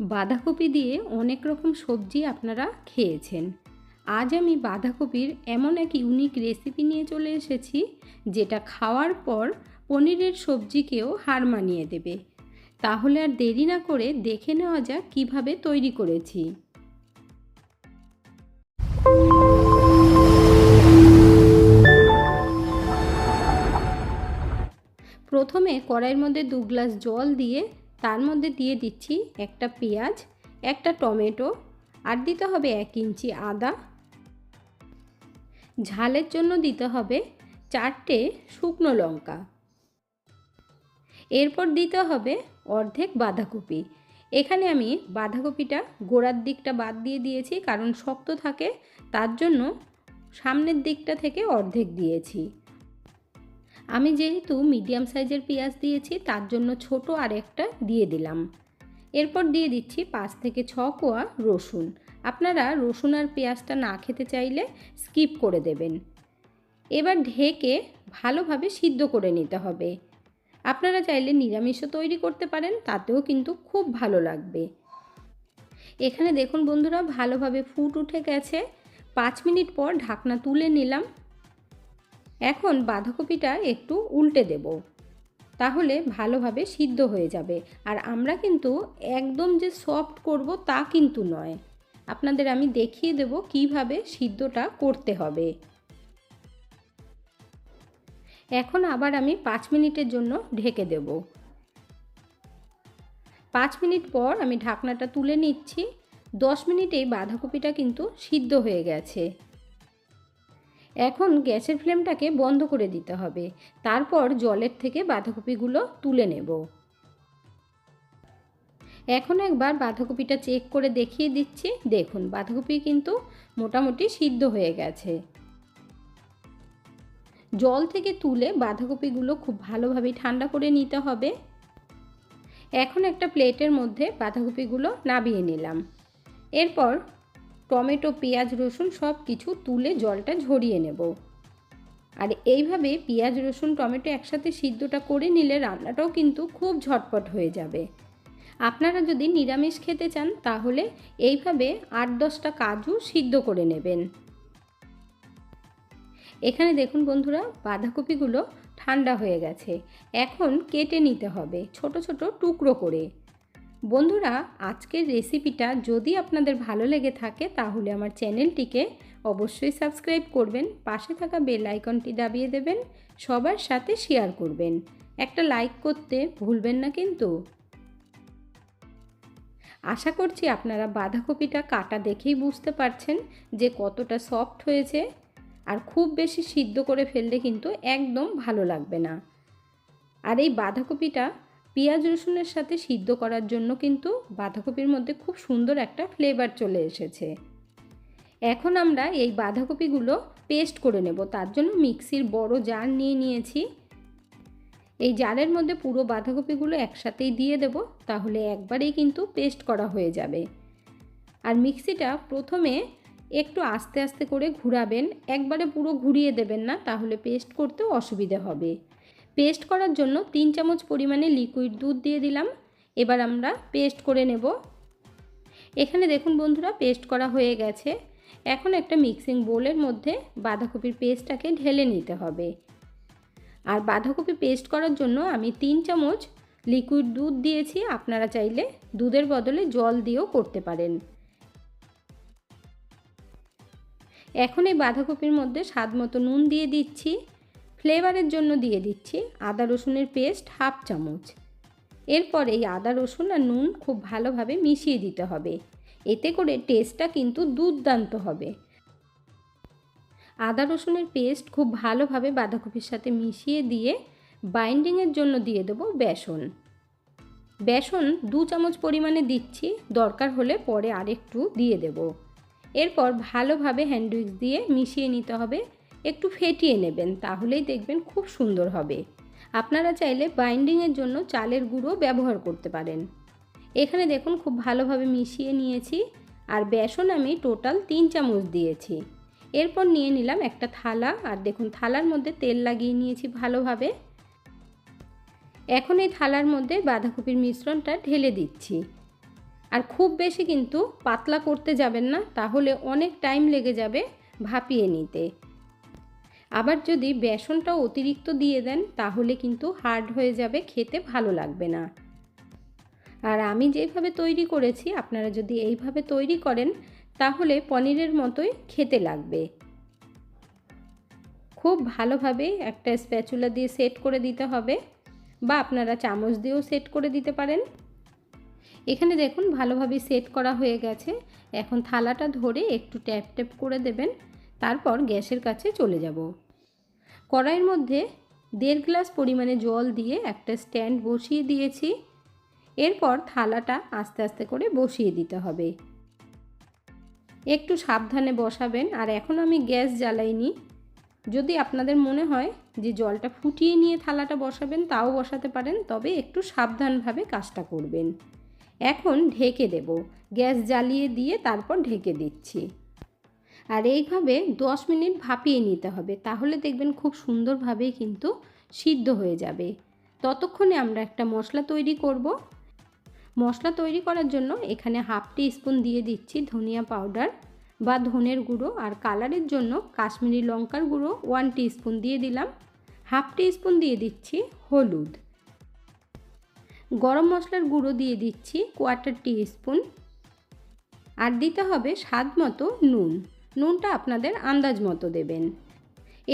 বাঁধাকপি দিয়ে অনেক রকম সবজি আপনারা খেয়েছেন। আজ আমি বাঁধাকপির এমন এক ইউনিক রেসিপি নিয়ে চলে এসেছি, যেটা খাওয়ার পর পনিরের সবজিকেও হার মানিয়ে দেবে। তাহলে আর দেরি না করে দেখে নেওয়া যাক কীভাবে তৈরি করেছি। প্রথমে কড়াইয়ের মধ্যে দু গ্লাস জল দিয়ে তার মধ্যে দিয়ে দিচ্ছি একটা পেঁয়াজ, একটা টমেটো আর দিতে হবে এক ইঞ্চি আদা। ঝালের জন্য দিতে হবে চারটে শুকনো লঙ্কা। এরপর দিতে হবে অর্ধেক বাঁধাকপি। এখানে আমি বাঁধাকপিটা গোড়ার দিকটা বাদ দিয়ে দিয়েছি কারণ শক্ত থাকে, তার জন্য সামনের দিকটা থেকে অর্ধেক দিয়েছি। আমি যেহেতু মিডিয়াম সাইজের পেঁয়াজ দিয়েছি, তার জন্য ছোট আর একটা দিয়ে দিলাম। এরপর দিয়ে দিচ্ছি পাঁচ থেকে ছ কোয়া রসুন। আপনারা রসুন আর পেঁয়াজটা না খেতে চাইলে স্কিপ করে দেবেন। এবার ঢেকে ভালোভাবে সিদ্ধ করে নিতে হবে। আপনারা চাইলে নিরামিষও তৈরি করতে পারেন, তাতেও কিন্তু খুব ভালো লাগবে। এখানে দেখুন বন্ধুরা, ভালোভাবে ফুট উঠে গেছে। পাঁচ মিনিট পর ঢাকনা তুলে নিলাম। এখন বাঁধাকপিটা একটু উল্টে দেব। তাহলে ভালোভাবে সিদ্ধ হয়ে যাবে। আর আমরা কিন্তু একদম যে সফট করব তা কিন্তু নয়। আপনাদের আমি দেখিয়ে দেব কীভাবে সিদ্ধটা করতে হবে। এখন আবার আমি পাঁচ মিনিটের জন্য ঢেকে দেব। পাঁচ মিনিট পর আমি ঢাকনাটা তুলে নিচ্ছি। দশ মিনিটেই বাঁধাকপিটা কিন্তু সিদ্ধ হয়ে গেছে। এখন গ্যাসের ফ্লেমটাকে বন্ধ করে দিতে হবে। তারপর জলের থেকে বাঁধাকপিগুলো তুলে নেব। এখন একবার বাঁধাকপিটা চেক করে দেখিয়ে দিচ্ছি। দেখুন, বাঁধাকপি কিন্তু মোটামুটি সিদ্ধ হয়ে গেছে। জল থেকে তুলে বাঁধাকপিগুলো খুব ভালোভাবে ঠান্ডা করে নিতে হবে। এখন একটা প্লেটের মধ্যে বাঁধাকপিগুলো নাবিয়ে নিলাম। এরপর টমেটো, পেঁয়াজ, রসুন সব কিছু তুলে জলটা ঝরিয়ে নেব। আর এইভাবে পেঁয়াজ, রসুন, টমেটো একসাথে সিদ্ধটা করে নিলে রান্নাটাও কিন্তু খুব ঝটপট হয়ে যাবে। আপনারা যদি নিরামিষ খেতে চান, তাহলে এইভাবে আট দশটা কাজু সিদ্ধ করে নেবেন। এখানে দেখুন বন্ধুরা, বাঁধাকপিগুলো ঠান্ডা হয়ে গেছে। এখন কেটে নিতে হবে ছোট ছোট টুকরো করে। বন্ধুরা, আজকের রেসিপিটা যদি আপনাদের ভালো লেগে থাকে, তাহলে আমার চ্যানেলটিকে অবশ্যই সাবস্ক্রাইব করবেন, পাশে থাকা বেল আইকনটি দাবিয়ে দেবেন, সবার সাথে শেয়ার করবেন। একটা লাইক করতে ভুলবেন না কিন্তু। আশা করছি আপনারা বাঁধাকপিটা কাটা দেখেই বুঝতে পারছেন যে কতটা সফট হয়েছে আর খুব বেশি সিদ্ধ করে ফেললে কিন্তু একদম ভালো লাগবে না। আর এই বাঁধাকপিটা পেঁয়াজ রসুনের সাথে সিদ্ধ করার জন্য কিন্তু বাঁধাকপির মধ্যে খুব সুন্দর একটা ফ্লেভার চলে এসেছে। এখন আমরা এই বাঁধাকপিগুলো পেস্ট করে নেব। তার জন্য মিক্সির বড় জার নিয়ে নিয়েছি। এই জারের মধ্যে পুরো বাঁধাকপিগুলো একসাথেই দিয়ে দেব। তাহলে একবারেই কিন্তু পেস্ট করা হয়ে যাবে। আর মিক্সিটা প্রথমে একটু আস্তে আস্তে করে ঘুরাবেন। একবারে পুরো ঘুরিয়ে দেবেন না। তাহলে পেস্ট করতেও অসুবিধে হবে। পেস্ট করার জন্য তিন চামচ পরিমাণে লিকুইড দুধ দিয়ে দিলাম। এবার আমরা পেস্ট করে নেব। এখানে দেখুন বন্ধুরা, পেস্ট করা হয়ে গেছে। এখন একটা মিক্সিং বোলের মধ্যে বাঁধাকপির পেস্টটাকে ঢেলে নিতে হবে। আর বাঁধাকপি পেস্ট করার জন্য আমি তিন চামচ লিকুইড দুধ দিয়েছি। আপনারা চাইলে দুধের বদলে জল দিয়েও করতে পারেন। এখন এই বাঁধাকপির মধ্যে স্বাদ মতো নুন দিয়ে দিচ্ছি। ফ্লেভারের জন্য দিয়ে দিচ্ছি আদা রসুনের পেস্ট হাফ চামচ। এরপর এই আদা রসুন আর নুন খুব ভালোভাবে মিশিয়ে দিতে হবে। এতে করে টেস্টটা কিন্তু দুর্দান্ত হবে। আদা রসুনের পেস্ট খুব ভালোভাবে বাঁধাকপির সাথে মিশিয়ে দিয়ে বাইন্ডিংয়ের জন্য দিয়ে দেবো বেসন। বেসন দু চামচ পরিমাণে দিচ্ছি, দরকার হলে পরে আরেকটু দিয়ে দেব। এরপর ভালোভাবে হ্যান্ডউইক্স দিয়ে মিশিয়ে নিতে হবে। একটু ফেটিয়ে নেবেন, তাহলেই দেখবেন খুব সুন্দর হবে। আপনারা চাইলে বাইন্ডিংয়ের জন্য চালের গুঁড়ো ব্যবহার করতে পারেন। এখানে দেখুন খুব ভালোভাবে মিশিয়ে নিয়েছি আর বেসন আমি টোটাল তিন চামচ দিয়েছি। এরপর নিয়ে নিলাম একটা থালা আর দেখুন থালার মধ্যে তেল লাগিয়ে নিয়েছি ভালোভাবে। এখন এই থালার মধ্যে বাঁধাকপির মিশ্রণটা ঢেলে দিচ্ছি। আর খুব বেশি কিন্তু পাতলা করতে যাবেন না, তাহলে অনেক টাইম লেগে যাবে ভাপিয়ে নিতে। আবার যদি বেসনটা অতিরিক্ত দিয়ে দেন, তাহলে কিন্তু হার্ড হয়ে যাবে, খেতে ভালো লাগবে না। আর আমি যেভাবে তৈরি করেছি, আপনারা যদি এইভাবে তৈরি করেন, তাহলে পনিরের মতোই খেতে লাগবে। খুব ভালোভাবে একটা স্প্যাচুলা দিয়ে সেট করে দিতে হবে, বা আপনারা চামচ দিয়েও সেট করে দিতে পারেন। এখানে দেখুন, ভালোভাবে সেট করা হয়ে গেছে। এখন থালাটা ধরে একটু ট্যাপ ট্যাপ করে দেবেন। তারপর গ্যাসের কাছে চলে যাব। কড়াইয়ের মধ্যে দেড় গ্লাস পরিমাণে জল দিয়ে একটা স্ট্যান্ড বসিয়ে দিয়েছি। এরপর থালাটা আস্তে আস্তে করে বসিয়ে দিতে হবে। একটু সাবধানে বসাবেন আর এখন আমি গ্যাস জ্বালাইনি। যদি আপনাদের মনে হয় যে জলটা ফুটিয়ে নিয়ে থালাটা বসাবেন তাও বসাতে পারেন, তবে একটু সাবধানভাবে কাজটা করবেন। এখন ঢেকে দেব। গ্যাস জ্বালিয়ে দিয়ে তারপর ঢেকে দিচ্ছি। আর এইভাবে দশ মিনিট ভাপিয়ে নিতে হবে। তাহলে দেখবেন খুব সুন্দরভাবেই কিন্তু সিদ্ধ হয়ে যাবে। ততক্ষণে আমরা একটা মশলা তৈরি করব। মশলা তৈরি করার জন্য এখানে হাফ টি স্পুন দিয়ে দিচ্ছি ধনিয়া পাউডার বা ধনের গুঁড়ো আর কালারের জন্য কাশ্মীরি লঙ্কার গুঁড়ো ওয়ান টি স্পুন দিয়ে দিলাম। হাফ টি স্পুন দিয়ে দিচ্ছি হলুদ। গরম মশলার গুঁড়ো দিয়ে দিচ্ছি কোয়ার্টার টি স্পুন আর দিতে হবে স্বাদ মতো নুন। নুনটা আপনাদের আন্দাজ মতো দেবেন।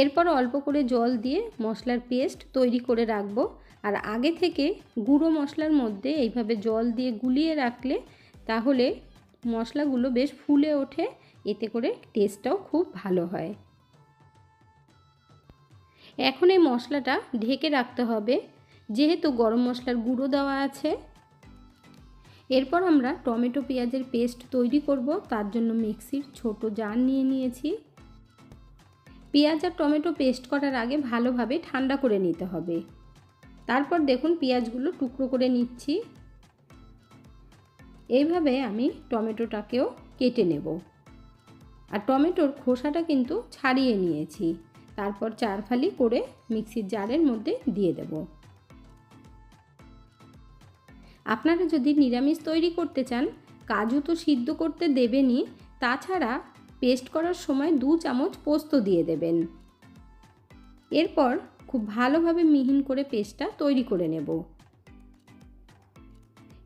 এরপর অল্প করে জল দিয়ে মশলার পেস্ট তৈরি করে রাখব। আর আগে থেকে গুঁড়ো মশলার মধ্যে এইভাবে জল দিয়ে গুলিয়ে রাখলে তাহলে মশলাগুলো বেশ ফুলে ওঠে, এতে করে টেস্টটাও খুব ভালো হয়। এখন এই মশলাটা ঢেকে রাখতে হবে। যেহেতু গরম মশলার গুঁড়ো দেওয়া আছে এরপর আমরা টমেটো পেঁয়াজের পেস্ট তৈরি করব। তার জন্য মিক্সির ছোট জার নিয়ে নিয়েছি। পেঁয়াজ আর টমেটো পেস্ট করার আগে ভালোভাবে ঠান্ডা করে নিতে হবে। তারপর দেখুন পেঁয়াজগুলো টুকরো করে নিচ্ছি। এইভাবে আমি টমেটোটাকেও কেটে নেব। আর টমেটোর খোসাটা কিন্তু ছাড়িয়ে নিয়েছি। তারপর চার ফালি করে মিক্সির জারের মধ্যে দিয়ে দেব। আপনারা যদি নিরামিষ তৈরি করতে চান, কাজু তো সিদ্ধ করতে দেবেনই, তাছাড়া পেস্ট করার সময় দু চামচ পোস্ত দিয়ে দেবেন। এরপর খুব ভালোভাবে মিহিন করে পেস্টটা তৈরি করে নেব।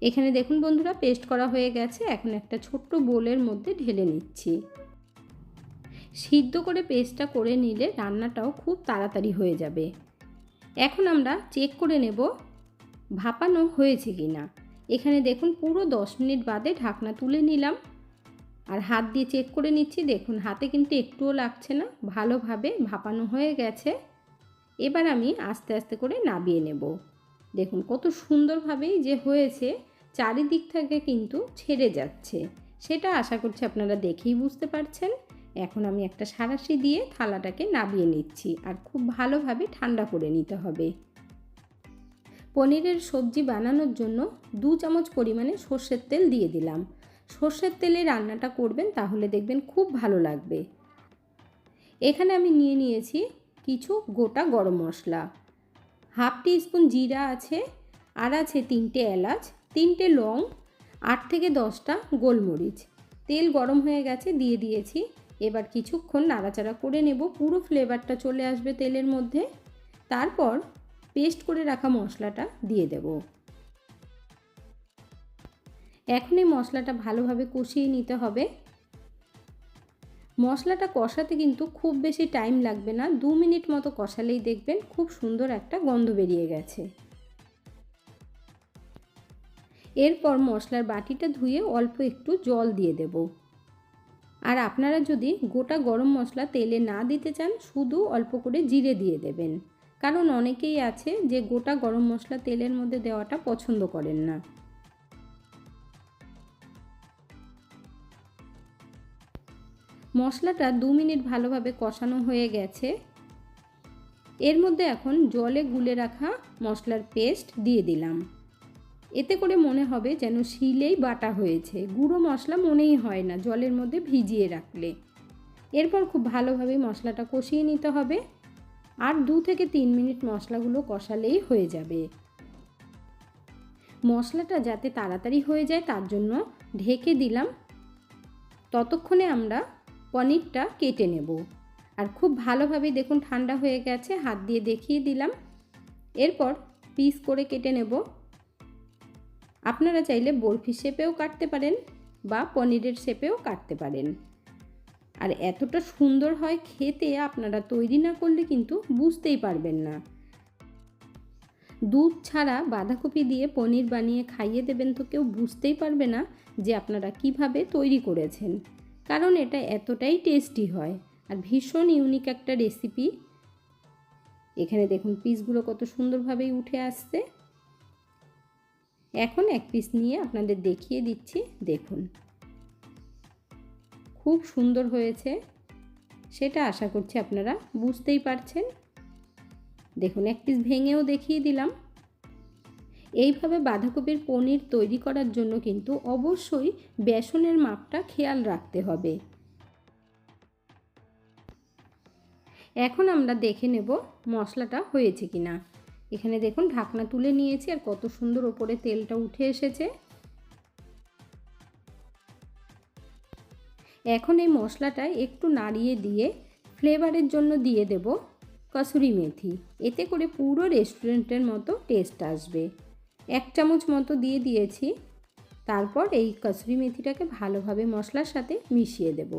এখানে দেখুন বন্ধুরা, পেস্ট করা হয়ে গেছে। এখন একটা ছোট্ট বোলের মধ্যে ঢেলে নিচ্ছি। সিদ্ধ করে পেস্টটা করে নিলে রান্নাটাও খুব তাড়াতাড়ি হয়ে যাবে। এখন আমরা চেক করে নেব ভাপানো হয়েছে কি না? এখানে দেখুন পুরো দশ মিনিট বাদে ঢাকনা তুলে নিলাম। আর হাত দিয়ে চেক করে নিচ্ছি, দেখুন হাতে কিন্তু একটুও লাগছে না, ভালোভাবে ভাপানো হয়ে গেছে। এবার আমি আস্তে আস্তে করে নাবিয়ে নেব। দেখুন কত সুন্দরভাবেই যে হয়েছে, চারিদিক থেকে কিন্তু ছেড়ে যাচ্ছে। সেটা আশা করছি আপনারা দেখেই বুঝতে পারছেন। এখন আমি একটা সারাশি দিয়ে থালাটাকে নাবিয়ে নিচ্ছি, আর খুব ভালোভাবে ঠান্ডা করে নিতে হবে। পনিরের সবজি বানানোর জন্য দু চামচ পরিমাণে সর্ষের তেল দিয়ে দিলাম। সর্ষের তেলে রান্নাটা করবেন তাহলে দেখবেন খুব ভালো লাগবে। এখানে আমি নিয়ে নিয়েছি কিছু গোটা গরম মশলা। হাফ টি স্পুন জিরা আছে, আর আছে তিনটে এলাচ, তিনটে লং, আট থেকে দশটা গোলমরিচ। তেল গরম হয়ে গেছে, দিয়ে দিয়েছি। এবার কিছুক্ষণ নাড়াচাড়া করে নেব। পুরো ফ্লেভারটা চলে আসবে তেলের মধ্যে। তারপর পেস্ট করে রাখা মশলাটা দিয়ে দেব। এখন এই মশলাটা ভালোভাবে কষিয়ে নিতে হবে। মশলাটা কষাতে কিন্তু খুব বেশি টাইম লাগবে না, দু মিনিট মতো কষালেই দেখবেন খুব সুন্দর একটা গন্ধ বেরিয়ে গেছে। এরপর মশলার বাটিটা ধুয়ে অল্প একটু জল দিয়ে দেব। আর আপনারা যদি গোটা গরম মশলা তেলে না দিতে চান, শুধু অল্প করে জিরে দিয়ে দেবেন। কারণ অনেকেই আছে যে গোটা গরম মশলা তেলের মধ্যে দেওয়াটা পছন্দ করেন না। মশলাটা দু মিনিট ভালোভাবে কষানো হয়ে গেছে। এর মধ্যে এখন জলে গুলে রাখা মশলার পেস্ট দিয়ে দিলাম। এতে করে মনে হবে যেন শিলেই বাটা হয়েছে। গুঁড়ো মশলা মনেই হয় না জলের মধ্যে ভিজিয়ে রাখলে। এরপর খুব ভালোভাবে মশলাটা কষিয়ে নিতে হবে। আর দু থেকে তিন মিনিট মশলাগুলো কষালেই হয়ে যাবে। মশলাটা যাতে তাড়াতাড়ি হয়ে যায় তার জন্য ঢেকে দিলাম। ততক্ষণে আমরা পনিরটা কেটে নেব। আর খুব ভালোভাবে দেখুন ঠান্ডা হয়ে গেছে, হাত দিয়ে দেখিয়ে দিলাম। এরপর পিস করে কেটে নেব। আপনারা চাইলে বরফি শেপেও কাটতে পারেন বা পনিরের শেপেও কাটতে পারেন। আর এতটা সুন্দর হয় খেতে আপনারা তৈরি না করলে কিন্তু বুঝতেই পারবেন না। দুধ ছাড়া বাঁধাকপি দিয়ে পনির বানিয়ে খাইয়ে দেবেন তো কেউ বুঝতেই পারবে না যে আপনারা কীভাবে তৈরি করেছেন। কারণ এটা এতটাই টেস্টি হয়। আর ভীষণ ইউনিক একটা রেসিপি এখানে দেখুন পিসগুলো কত সুন্দরভাবেই উঠে আসছে। এখন এক পিস নিয়ে আপনাদের দেখিয়ে দিচ্ছি। দেখুন। খুব সুন্দর হয়েছে। সেটা আশা করছি আপনারা বুঝতেই পারছেন। দেখুন, এক পিস ভেঙেও দেখিয়ে দিলাম। এইভাবে বাঁধাকপির পনির তৈরি করার জন্য কিন্তু অবশ্যই বেসনের মাপটা খেয়াল রাখতে হবে। এখন আমরা দেখে নেব মশলাটা হয়েছে কি না এখানে দেখুন, ঢাকনা তুলে নিয়েছি আর কত সুন্দর ওপরে তেলটা উঠে এসেছে। এখন এই মশলাটা একটু নাড়িয়ে দিয়ে ফ্লেভারের জন্য দিয়ে দেব কসুরি মেথি। এতে করে পুরো রেস্টুরেন্টের মতো টেস্ট আসবে। এক চামচ মতো দিয়ে দিয়েছি। তারপর এই কসুরি মেথিটাকে ভালোভাবে মশলার সাথে মিশিয়ে দেব।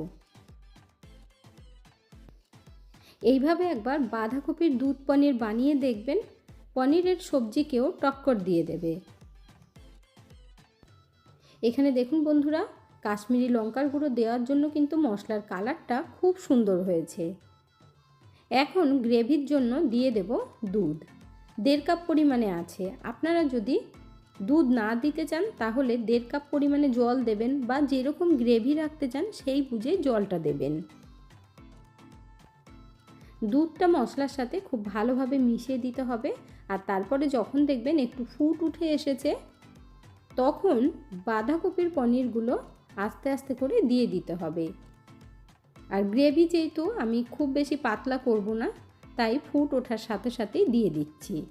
এইভাবে একবার বাঁধাকপির দুধ পনির বানিয়ে দেখবেন। পনিরের সবজিকেও টক্কর দিয়ে দেবে। এখানে দেখুন বন্ধুরা কাশ্মীরি লঙ্কার গুঁড়ো দেওয়ার জন্য কিন্তু মশলার কালারটা খুব সুন্দর হয়েছে। এখন গ্রেভির জন্য দিয়ে দেব দুধ। দেড় কাপ পরিমাণে আছে। আপনারা যদি দুধ না দিতে চান, তাহলে দেড় কাপ পরিমাণে জল দেবেন বা যেরকম গ্রেভি রাখতে চান, সেই বুঝে জলটা দেবেন। দুধটা মশলার সাথে খুব ভালোভাবে মিশিয়ে দিতে হবে আর তারপরে যখন দেখবেন একটু ফুট উঠে এসেছে, তখন বাঁধাকপির পনিরগুলো আস্তে আস্তে করে দিয়ে দিতে হবে। আর গ্রেভি যেহেতু আমি খুব বেশি পাতলা করব না, তাই ফুট ওঠার সাথে সাথেই দিয়ে দিচ্ছি।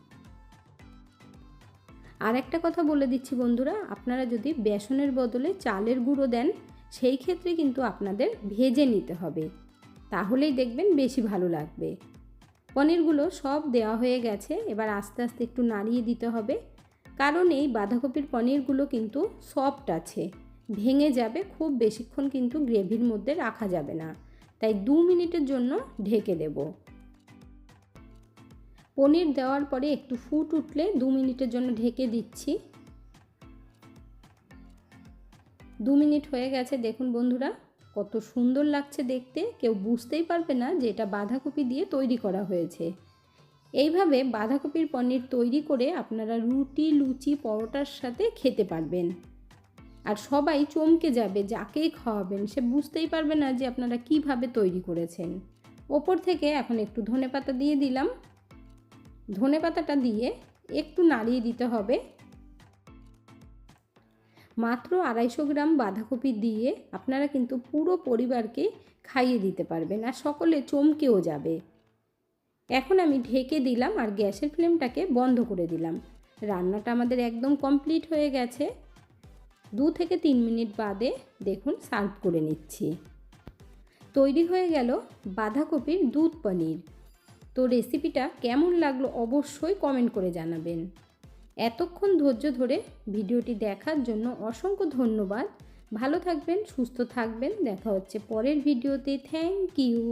আর একটা কথা বলে দিচ্ছি বন্ধুরা, আপনারা যদি বেসনের বদলে চালের গুঁড়ো দেন, সেই ক্ষেত্রে কিন্তু আপনাদের ভেজে নিতে হবে। তাহলেই দেখবেন বেশি ভালো লাগবে। পনিরগুলো সব দেওয়া হয়ে গেছে, এবার আস্তে আস্তে একটু নাড়িয়ে দিতে হবে। কারণ এই বাঁধাকপির পনিরগুলো কিন্তু সফট আছে। ভেঙে যাবে, খুব বেশিক্ষণ কিন্তু গ্রেভির মধ্যে রাখা যাবে না। তাই দু মিনিটের জন্য ঢেকে দেব। পনির দেওয়ার পরে একটু ফুট উঠলে দু মিনিটের জন্য ঢেকে দিচ্ছি। দু মিনিট হয়ে গেছে, দেখুন বন্ধুরা, কত সুন্দর লাগছে দেখতে। কেউ বুঝতেই পারবে না যে এটা বাঁধাকপি দিয়ে তৈরি করা হয়েছে। এইভাবে বাঁধাকপির পনির তৈরি করে আপনারা রুটি, লুচি, পরোটার সাথে খেতে পারবেন। আর সবাই চমকে যাবে যাকেই খাওয়াবেন, সে বুঝতেই পারবে না যে আপনারা কীভাবে তৈরি করেছেন। ওপর থেকে এখন একটু ধনে পাতা দিয়ে দিলাম। ধনে পাতাটা দিয়ে একটু নাড়িয়ে দিতে হবে। মাত্র আড়াইশো গ্রাম বাঁধাকপি দিয়ে আপনারা কিন্তু পুরো পরিবারকে খাইয়ে দিতে পারবেন আর সকলে চমকেও যাবে। এখন আমি ঢেকে দিলাম আর গ্যাসের ফ্লেমটাকে বন্ধ করে দিলাম। রান্নাটা আমাদের একদম কমপ্লিট হয়ে গেছে। দু থেকে তিন মিনিট বাদে দেখুন সার্ভ করে নিচ্ছি। তৈরি হয়ে গেল বাঁধাকপির দুধ পনির। তো রেসিপিটা কেমন লাগল অবশ্যই কমেন্ট করে জানাবেন। এতক্ষণ ধৈর্য ধরে ভিডিওটি দেখার জন্য অসংখ্য ধন্যবাদ। ভালো থাকবেন, সুস্থ থাকবেন। দেখা হচ্ছে পরের ভিডিওতে। Thank you.